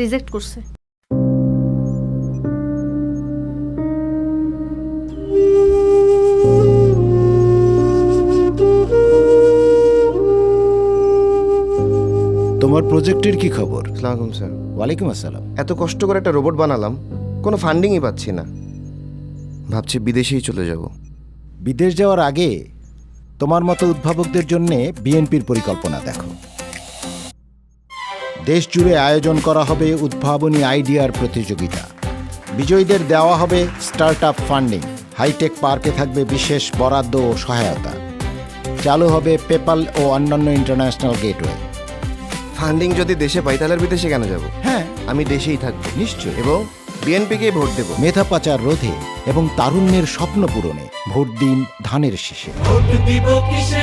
Reject করছে। তোমার প্রজেক্টের কি খবর? আসসালামাইকুম স্যার। ওয়ালাইকুম আসসালাম। এত কষ্ট করে একটা রোবট বানালাম কোনো ফান্ডিংই পাচ্ছি না। ভাবছি বিদেশেই চলে যাব। বিদেশ যাওয়ার আগে তোমার মতো উদ্ভাবকদের জন্য বিএনপির পরিকল্পনা দেখো। দেশ জুড়ে আয়োজন করা হবে উদ্ভাবনী আইডিয়ার প্রতিযোগিতা। বিজয়ীদের দেওয়া হবে স্টার্ট আপ ফান্ডিং হাইটেক পার্কে থাকবে বিশেষ বরাদ্দ ও সহায়তা। চালু হবে পেপাল ও অন্যান্য ইন্টারন্যাশনাল গেটওয়ে। ফান্ডিং যদি দেশে পাই তাহলে বিদেশে কেন যাব? হ্যাঁ। আমি দেশেই থাকব। নিশ্চয় এবং বিএনপিকেই ভোট দেবো। মেধা পাচার রোধে এবং তারুণ্যের স্বপ্ন পূরণে ভোট দিন ধানের শীষে। ভোট দিব কিসে